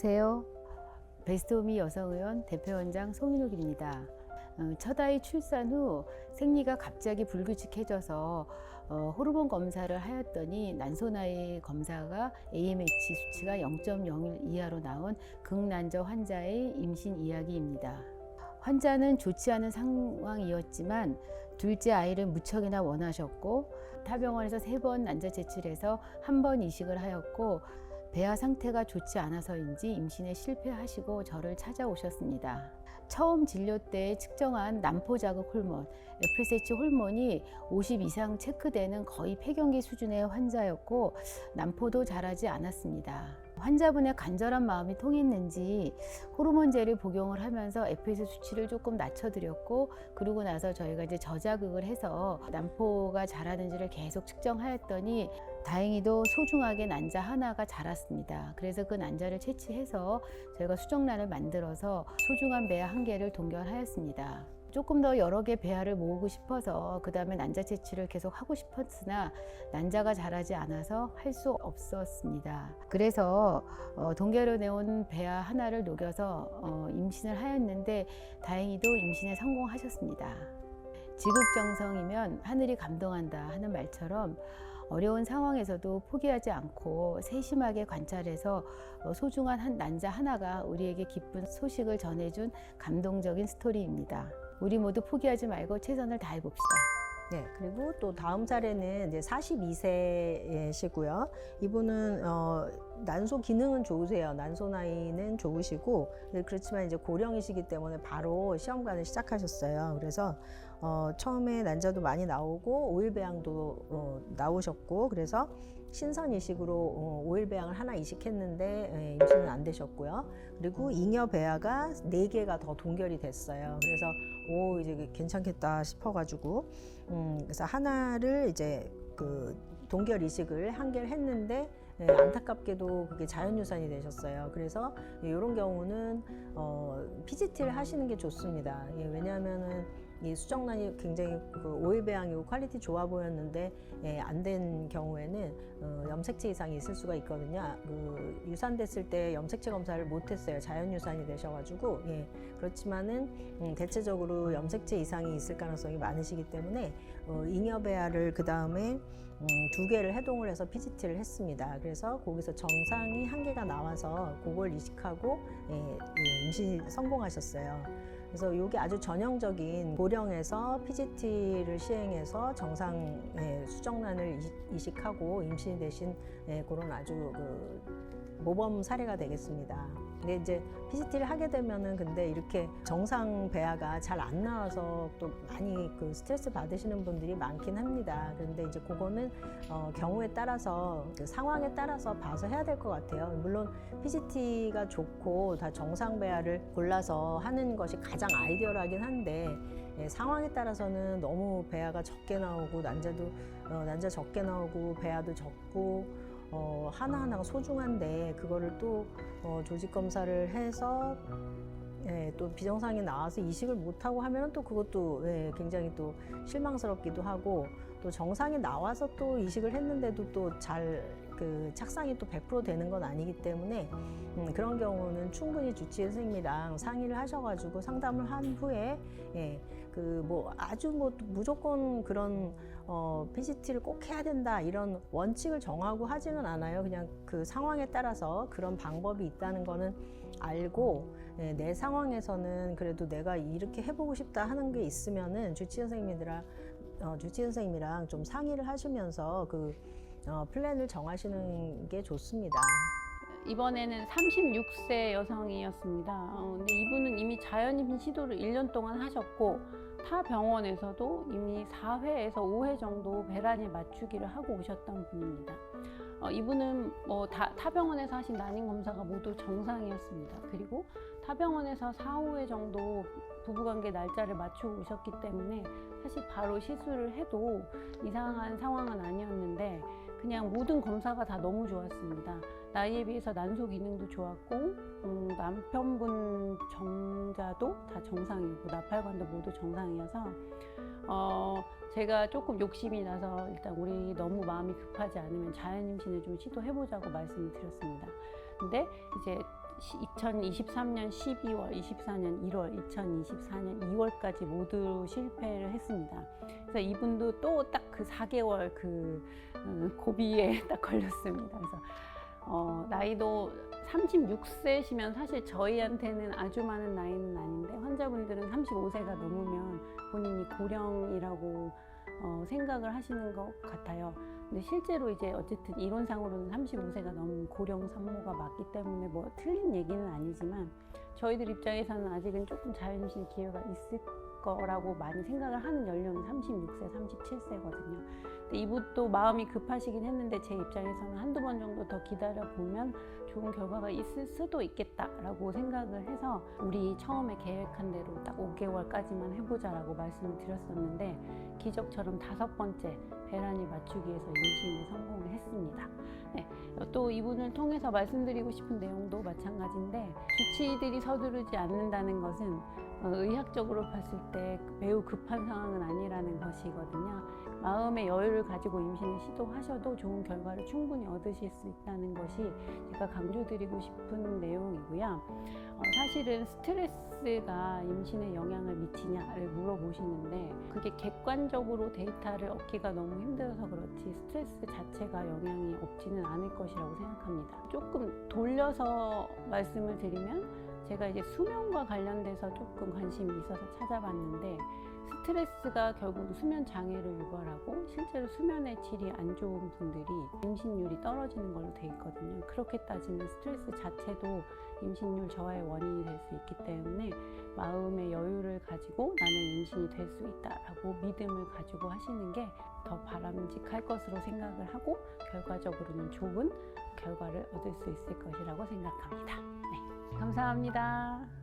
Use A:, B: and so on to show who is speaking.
A: 안녕하세요. 베스트홈이 여성의원 대표원장 송인욱입니다. 어, 첫 아이 출산 후 생리가 갑자기 불규칙해져서 어, 호르몬 검사를 하였더니 난소나이 검사가 AMH 수치가 0.01 이하로 나온 극난저 환자의 임신 이야기입니다. 환자는 좋지 않은 상황이었지만 둘째 아이를 무척이나 원하셨고 타병원에서 세 번 난자 제출해서 한 번 이식을 하였고 배아 상태가 좋지 않아서인지 임신에 실패하시고 저를 찾아오셨습니다. 처음 진료 때 측정한 난포 자극 호르몬, FSH 호르몬이 50 이상 체크되는 거의 폐경기 수준의 환자였고 난포도 자라지 않았습니다. 환자분의 간절한 마음이 통했는지 호르몬제를 복용을 하면서 FS 수치를 조금 낮춰드렸고 그러고 나서 저희가 이제 저자극을 해서 난포가 자라는지를 계속 측정하였더니 다행히도 소중하게 난자 하나가 자랐습니다. 그래서 그 난자를 채취해서 저희가 수정란을 만들어서 소중한 배아 한 개를 동결하였습니다. 조금 더 여러 개 배아를 모으고 싶어서 그 다음에 난자 채취를 계속 하고 싶었으나 난자가 자라지 않아서 할 수 없었습니다. 그래서 어, 동결해내온 배아 하나를 녹여서 어, 임신을 하였는데 다행히도 임신에 성공하셨습니다. 지극정성이면 하늘이 감동한다 하는 말처럼 어려운 상황에서도 포기하지 않고 세심하게 관찰해서 어, 소중한 한 난자 하나가 우리에게 기쁜 소식을 전해준 감동적인 스토리입니다. 우리 모두 포기하지 말고 최선을 다해 봅시다.
B: 네, 그리고 또 다음 사례는 이제 42세시고요. 이분은 어, 난소 기능은 좋으세요. 난소 나이는 좋으시고 네, 그렇지만 이제 고령이시기 때문에 바로 시험관을 시작하셨어요. 그래서 어, 처음에 난자도 많이 나오고 오일 배양도 어, 나오셨고 그래서 신선 이식으로 어, 오일 배양을 하나 이식했는데 예, 임신은 안 되셨고요. 그리고 잉여 배아가 네 개가 더 동결이 됐어요. 그래서 오 이제 괜찮겠다 싶어가지고 음, 그래서 하나를 이제 그 동결 이식을 한 개를 했는데 예, 안타깝게도 그게 자연유산이 되셨어요. 그래서 이런 경우는 어, PGT를 하시는 게 좋습니다. 예, 왜냐하면은 이 수정란이 굉장히 그 오일 배양이고 퀄리티 좋아 보였는데 예, 안 된 경우에는 어, 염색체 이상이 있을 수가 있거든요. 그 유산됐을 때 염색체 검사를 못했어요. 자연유산이 되셔가지고 예, 그렇지만은 음, 대체적으로 염색체 이상이 있을 가능성이 많으시기 때문에 어, 잉여배아를 그 다음에 음, 두 개를 해동을 해서 PGT를 했습니다. 그래서 거기서 정상이 한 개가 나와서 그걸 이식하고 예, 예, 임신이 성공하셨어요. 그래서 이게 아주 전형적인 고령에서 PGT를 시행해서 정상 예, 수정란을 이식- 이식하고 임신이 되신 예, 그런 아주 그 모범 사례가 되겠습니다. 근데 이제 PGT를 하게 되면은 근데 이렇게 정상 배아가 잘 안 나와서 또 많이 그 스트레스 받으시는 분들이 많긴 합니다. 그런데 이제 그거는 어, 경우에 따라서 그 상황에 따라서 봐서 해야 될 것 같아요. 물론 PGT가 좋고 다 정상 배아를 골라서 하는 것이 가장 아이디어하긴 한데 예, 상황에 따라서는 너무 배아가 적게 나오고 난자도 어, 난자 적게 나오고 배아도 적고 어, 하나하나가 소중한데 그거를 또 어, 조직 검사를 해서 예, 또 비정상이 나와서 이식을 못하고 하면 또 그것도 예, 굉장히 또 실망스럽기도 하고 또 정상이 나와서 또 이식을 했는데도 또 잘 그 착상이 또 100% 되는 건 아니기 때문에 음, 그런 경우는 충분히 주치의 선생님이랑 상의를 하셔가지고 상담을 한 후에 예, 그 뭐 아주 뭐 무조건 그런 어, PGT를 꼭 해야 된다 이런 원칙을 정하고 하지는 않아요. 그냥 그 상황에 따라서 그런 방법이 있다는 거는 알고 예, 내 상황에서는 그래도 내가 이렇게 해보고 싶다 하는 게 있으면은 주치 선생님이랑 어, 주치 선생님이랑 좀 상의를 하시면서 그 어, 플랜을 정하시는 게 좋습니다.
C: 이번에는 36세 여성이었습니다. 어, 근데 이분은 이미 자연임신 시도를 1년 동안 하셨고 타 병원에서도 이미 4회에서 5회 정도 배란일 맞추기를 하고 오셨던 분입니다. 어, 이분은 뭐 다, 타 병원에서 하신 난임 검사가 모두 정상이었습니다. 그리고 타 병원에서 4, 5회 정도 부부관계 날짜를 맞추고 오셨기 때문에 사실 바로 시술을 해도 이상한 상황은 아니었는데 그냥 모든 검사가 다 너무 좋았습니다. 나이에 비해서 난소 기능도 좋았고 음, 남편분 정자도 다 정상이고 나팔관도 모두 정상이어서 어, 제가 조금 욕심이 나서 일단 우리 너무 마음이 급하지 않으면 자연 임신을 좀 시도해보자고 말씀을 드렸습니다. 근데 이제 2023년 12월, 24년 1월, 2024년 2월까지 모두 실패를 했습니다. 그래서 이분도 또 딱 그 4개월 그 음, 고비에 딱 걸렸습니다. 그래서 어, 나이도 36세시면 사실 저희한테는 아주 많은 나이는 아닌데 환자분들은 35세가 넘으면 본인이 고령이라고 어, 생각을 하시는 것 같아요. 근데 실제로 이제 어쨌든 이론상으로는 35세가 넘은 고령 산모가 맞기 때문에 뭐 틀린 얘기는 아니지만 저희들 입장에서는 아직은 조금 자연임신 기회가 있을 거라고 많이 생각을 하는 연령이 36세, 37세거든요. 근데 이분도 마음이 급하시긴 했는데 제 입장에서는 한두 번 정도 더 기다려 보면 좋은 결과가 있을 수도 있겠다라고 생각을 해서 우리 처음에 계획한 대로 딱 5개월까지만 해보자라고 말씀을 드렸었는데 기적처럼 다섯 번째 배란이 맞추기에서 임신에 성공을 했습니다. 네, 또 이분을 통해서 말씀드리고 싶은 내용도 마찬가지인데 주치의들이 서두르지 않는다는 것은 어, 의학적으로 봤을 때 매우 급한 상황은 아니라는 것이거든요. 마음의 여유를 가지고 임신을 시도하셔도 좋은 결과를 충분히 얻으실 수 있다는 것이 제가 강조드리고 싶은 내용이고요. 어, 사실은 스트레스가 임신에 영향을 미치냐를 물어보시는데 그게 객관적으로 데이터를 얻기가 너무 힘들어서 그렇지 스트레스 자체가 영향이 없지는 않을 것이라고 생각합니다. 조금 돌려서 말씀을 드리면 제가 이제 수면과 관련돼서 조금 관심이 있어서 찾아봤는데 스트레스가 결국 수면 장애를 유발하고 실제로 수면의 질이 안 좋은 분들이 임신율이 떨어지는 걸로 돼 있거든요. 그렇게 따지면 스트레스 자체도 임신율 저하의 원인이 될 수 있기 때문에 마음의 여유를 가지고 나는 임신이 될 수 있다라고 믿음을 가지고 하시는 게 더 바람직할 것으로 생각을 하고 결과적으로는 좋은 결과를 얻을 수 있을 것이라고 생각합니다. 네. 감사합니다.